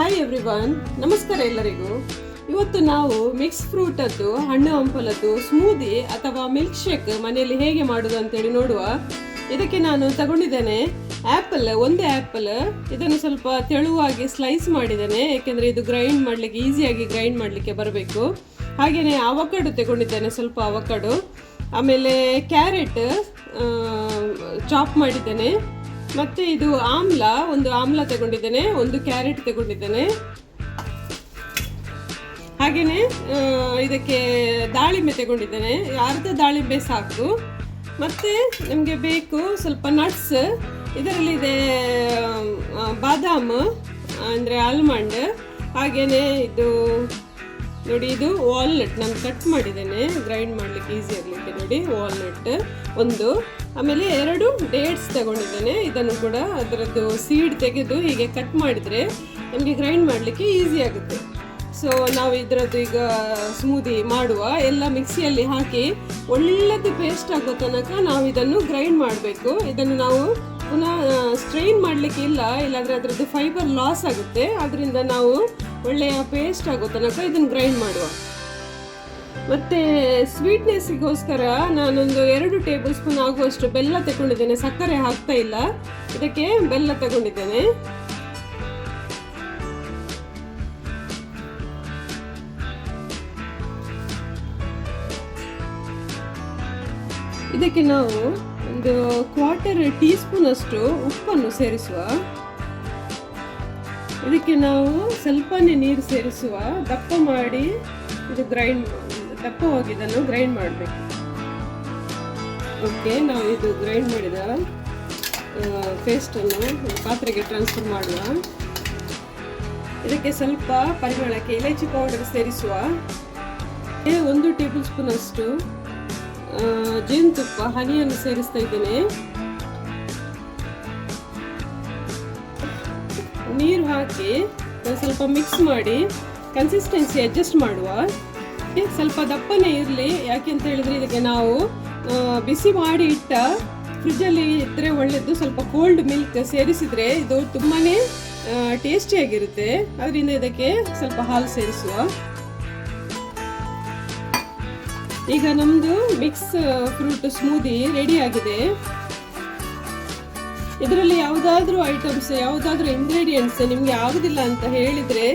Hi everyone ನಮಸ್ಕಾರ ಎಲ್ಲರಿಗೂ. ಇವತ್ತು ನಾವು ಮಿಕ್ಸ್ ಫ್ರೂಟದ್ದು ಹಣ್ಣು ಹಂಪಲದ್ದು ಸ್ಮೂದಿ ಅಥವಾ ಮಿಲ್ಕ್ ಶೇಕ್ ಮನೆಯಲ್ಲಿ ಹೇಗೆ ಮಾಡೋದು ಅಂತೇಳಿ ನೋಡುವ. ಇದಕ್ಕೆ ನಾನು ತಗೊಂಡಿದ್ದೇನೆ ಆ್ಯಪಲ್ ಒಂದೇ ಆ್ಯಪಲ್ ಇದನ್ನು ಸ್ವಲ್ಪ ತೆಳುವಾಗಿ ಸ್ಲೈಸ್ ಮಾಡಿದ್ದೇನೆ, ಏಕೆಂದರೆ ಇದು ಗ್ರೈಂಡ್ ಮಾಡಲಿಕ್ಕೆ ಈಸಿಯಾಗಿ ಗ್ರೈಂಡ್ ಮಾಡಲಿಕ್ಕೆ ಬರಬೇಕು. ಹಾಗೆಯೇ ಅವಕಾಡು ತಗೊಂಡಿದ್ದೇನೆ, ಸ್ವಲ್ಪ ಅವಕಾಡು ಆಮೇಲೆ ಕ್ಯಾರೆಟ್ ಚಾಪ್ ಮಾಡಿದ್ದೇನೆ. ಮತ್ತೆ ಇದು ಆಮ್ಲ, ಒಂದು ಆಮ್ಲ ತಗೊಂಡಿದ್ದೇನೆ, ಒಂದು ಕ್ಯಾರೆಟ್ ತಗೊಂಡಿದ್ದೇನೆ. ಹಾಗೆಯೇ ಇದಕ್ಕೆ ದಾಳಿಂಬೆ ತಗೊಂಡಿದ್ದೇನೆ. ಅರ್ಧ ದಾಳಿಂಬೆ ಸಾಕು. ಮತ್ತೆ ನಮಗೆ ಬೇಕು ಸ್ವಲ್ಪ ನಟ್ಸ್ ಇದರಲ್ಲಿದೆ ಇದೆ ಬಾದಾಮ್, ಅಂದರೆ ಆಲ್ಮಂಡ್ ಹಾಗೆಯೇ ಇದು ನೋಡಿ, ಇದು ವಾಲ್ನಟ್ ನಾನು ಕಟ್ ಮಾಡಿದ್ದೇನೆ. ಗ್ರೈಂಡ್ ಮಾಡಲಿಕ್ಕೆ ಈಸಿ ಆಗಲಿಕ್ಕೆ ನೋಡಿ ವಾಲ್ನಟ್ ಒಂದು, ಆಮೇಲೆ ಎರಡು ಡೇಟ್ಸ್ ತಗೊಂಡಿದ್ದೇನೆ. ಇದನ್ನು ಕೂಡ ಅದರದ್ದು ಸೀಡ್ ತೆಗೆದು ಹೀಗೆ ಕಟ್ ಮಾಡಿದರೆ ನಮಗೆ ಗ್ರೈಂಡ್ ಮಾಡಲಿಕ್ಕೆ ಈಸಿ ಆಗುತ್ತೆ. ಸೊ ನಾವು ಇದರದ್ದು ಈಗ ಸ್ಮೂದಿ ಮಾಡುವ, ಎಲ್ಲ ಮಿಕ್ಸಿಯಲ್ಲಿ ಹಾಕಿ ಒಳ್ಳೆಯದು ಪೇಸ್ಟ್ ಆಗೋ ತನಕ ನಾವು ಇದನ್ನು ಗ್ರೈಂಡ್ ಮಾಡಬೇಕು. ಇದನ್ನು ನಾವು ಪುನಃ ಸ್ಟ್ರೈನ್ ಮಾಡಲಿಕ್ಕೆ ಇಲ್ಲ. ಇಲ್ಲಾಂದರೆ ಅದರದ್ದು ಫೈಬರ್ ಲಾಸ್ ಆಗುತ್ತೆ. ಅದರಿಂದ ನಾವು ಒಳ್ಳೆಯ ಪೇಸ್ಟ್ ಆಗೋ ತನಕ ಇದನ್ನು ಗ್ರೈಂಡ್ ಮಾಡುವ. ಮತ್ತೆ ಸ್ವೀಟ್ನೆಸ್ಗೋಸ್ಕರ ನಾನೊಂದು ಎರಡು ಟೇಬಲ್ ಸ್ಪೂನ್ ಆಗುವಷ್ಟು ಬೆಲ್ಲ ತಗೊಂಡಿದ್ದೇನೆ. ಸಕ್ಕರೆ ಹಾಕ್ತಾ ಇಲ್ಲ. ಇದಕ್ಕೆ ಬೆಲ್ಲ ತಗೊಂಡಿದ್ದೇನೆ. ಇದಕ್ಕೆ ನಾವು ಒಂದು ಕ್ವಾರ್ಟರ್ ಟೀ ಸ್ಪೂನ್ ಅಷ್ಟು ಉಪ್ಪನ್ನು ಸೇರಿಸುವ. ಇದಕ್ಕೆ ನಾವು ಸ್ವಲ್ಪನೇ ನೀರು ಸೇರಿಸುವ ದಪ್ಪ ಮಾಡಿ ಇದು ಗ್ರೈಂಡ್ ದಪ್ಪವಾಗಿ ಇದನ್ನು ಗ್ರೈಂಡ್ ಮಾಡಬೇಕು. ಓಕೆ ನಾವು ಇದು ಗ್ರೈಂಡ್ ಮಾಡಿದ ಪೇಸ್ಟನ್ನು ಪಾತ್ರೆಗೆ ಟ್ರಾನ್ಸ್ಫರ್ ಮಾಡುವ. ಇದಕ್ಕೆ ಸ್ವಲ್ಪ ಪರಿಮಳಕ್ಕೆ ಇಲೈಚಿ ಪೌಡರ್ ಸೇರಿಸುವ. ಒಂದು ಟೇಬಲ್ ಸ್ಪೂನ್ ಅಷ್ಟು ಆ, ಜೇನುತುಪ್ಪ ಹನಿಯನ್ನು ಸೇರಿಸ್ತಾ ಇದ್ದೇನೆ. ನೀರು ಹಾಕಿ ಸ್ವಲ್ಪ ಮಿಕ್ಸ್ ಮಾಡಿ ಕನ್ಸಿಸ್ಟೆನ್ಸಿ ಅಡ್ಜಸ್ಟ್ ಮಾಡುವ. ಸ್ವಲ್ಪ ದಪ್ಪನೇ ಇರಲಿ. ಯಾಕೆ ಅಂತ ಹೇಳಿದ್ರೆ ಇದಕ್ಕೆ ನಾವು ಬಿಸಿ ಮಾಡಿ ಇಟ್ಟ ಫ್ರಿಜ್ಜಲ್ಲಿ ಇದ್ದರೆ ಒಳ್ಳೆಯದು ಸ್ವಲ್ಪ ಕೋಲ್ಡ್ ಮಿಲ್ಕ್ ಸೇರಿಸಿದರೆ ಇದು ತುಂಬಾ ಟೇಸ್ಟಿಯಾಗಿರುತ್ತೆ ಅದರಿಂದ ಇದಕ್ಕೆ ಸ್ವಲ್ಪ ಹಾಲು ಸೇರಿಸುವ. ಈಗ ನಮ್ಮದು ಮಿಕ್ಸ್ ಫ್ರೂಟ್ ಸ್ಮೂದಿ ರೆಡಿ ಆಗಿದೆ. ಇದರಲ್ಲಿ ಯಾವುದಾದ್ರೂ ಐಟಮ್ಸ್ ಯಾವುದಾದ್ರೂ ಇಂಗ್ರೀಡಿಯೆಂಟ್ಸ್ ನಿಮಗೆ ಆಗೋದಿಲ್ಲ ಅಂತ ಹೇಳಿದರೆ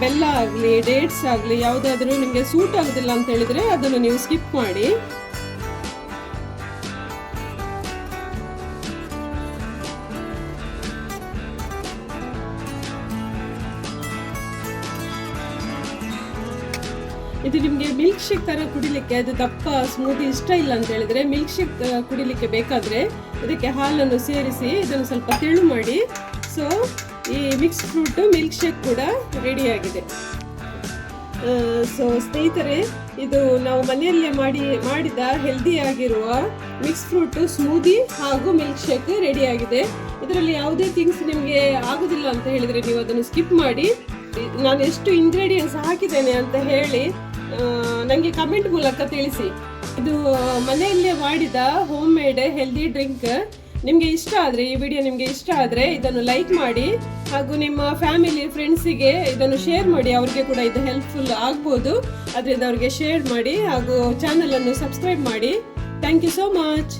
ಬೆಲ್ಲ ಆಗಲಿ ಡೇಟ್ಸ್ ಆಗಲಿ, ಯಾವುದಾದ್ರೂ ನಿಮಗೆ ಸೂಟ್ ಆಗೋದಿಲ್ಲ ಅಂತ ಹೇಳಿದರೆ ಅದನ್ನು ನೀವು ಸ್ಕಿಪ್ ಮಾಡಿ. ಇದು ನಿಮಗೆ ಮಿಲ್ಕ್ ಶೇಕ್ ಥರ ಕುಡಿಲಿಕ್ಕೆ ಅದು ದಪ್ಪ ಸ್ಮೂದಿ ಇಷ್ಟ ಇಲ್ಲ ಅಂತ ಹೇಳಿದರೆ ಮಿಲ್ಕ್ ಶೇಕ್ ಕುಡಿಲಿಕ್ಕೆ ಬೇಕಾದರೆ ಇದಕ್ಕೆ ಹಾಲನ್ನು ಸೇರಿಸಿ ಇದನ್ನು ಸ್ವಲ್ಪ ತೆಳು ಮಾಡಿ. ಸೊ ಈ ಮಿಕ್ಸ್ ಫ್ರೂಟು ಮಿಲ್ಕ್ ಶೇಕ್ ಕೂಡ ರೆಡಿಯಾಗಿದೆ ಸೊ ಸ್ನೇಹಿತರೆ, ಇದು ನಾವು ಮನೆಯಲ್ಲೇ ಮಾಡಿ, ಮಾಡಿದ ಹೆಲ್ದಿಯಾಗಿರುವ ಮಿಕ್ಸ್ ಫ್ರೂಟು ಸ್ಮೂದಿ ಹಾಗೂ ಮಿಲ್ಕ್ ಶೇಕ್ ರೆಡಿಯಾಗಿದೆ ಇದರಲ್ಲಿ ಯಾವುದೇ ಥಿಂಗ್ಸ್ ನಿಮಗೆ ಆಗೋದಿಲ್ಲ ಅಂತ ಹೇಳಿದರೆ ನೀವು ಅದನ್ನು ಸ್ಕಿಪ್ ಮಾಡಿ. ನಾನು ಎಷ್ಟು ಇಂಗ್ರೀಡಿಯೆಂಟ್ಸ್ ಹಾಕಿದ್ದೇನೆ ಅಂತ ಹೇಳಿ ನನಗೆ ಕಮೆಂಟ್ ಮೂಲಕ ತಿಳಿಸಿ. ಇದು, ಮನೆಯಲ್ಲೇ ಮಾಡಿದ ಹೋಮ್ ಮೇಡ್ ಹೆಲ್ದಿ ಡ್ರಿಂಕ್ ನಿಮಗೆ ಇಷ್ಟ ಆದರೆ, ಈ ವಿಡಿಯೋ ನಿಮಗೆ ಇಷ್ಟ ಆದರೆ ಇದನ್ನು ಲೈಕ್ ಮಾಡಿ, ಹಾಗೂ ನಿಮ್ಮ ಫ್ಯಾಮಿಲಿ ಫ್ರೆಂಡ್ಸಿಗೆ ಇದನ್ನು ಶೇರ್ ಮಾಡಿ, ಅವ್ರಿಗೆ ಕೂಡ ಇದು ಹೆಲ್ಪ್ಫುಲ್ ಆಗ್ಬೋದು. ಅದರಿಂದ ಅವ್ರಿಗೆ ಶೇರ್ ಮಾಡಿ, ಹಾಗೂ ಚಾನಲನ್ನು ಸಬ್ಸ್ಕ್ರೈಬ್ ಮಾಡಿ. Thank you so much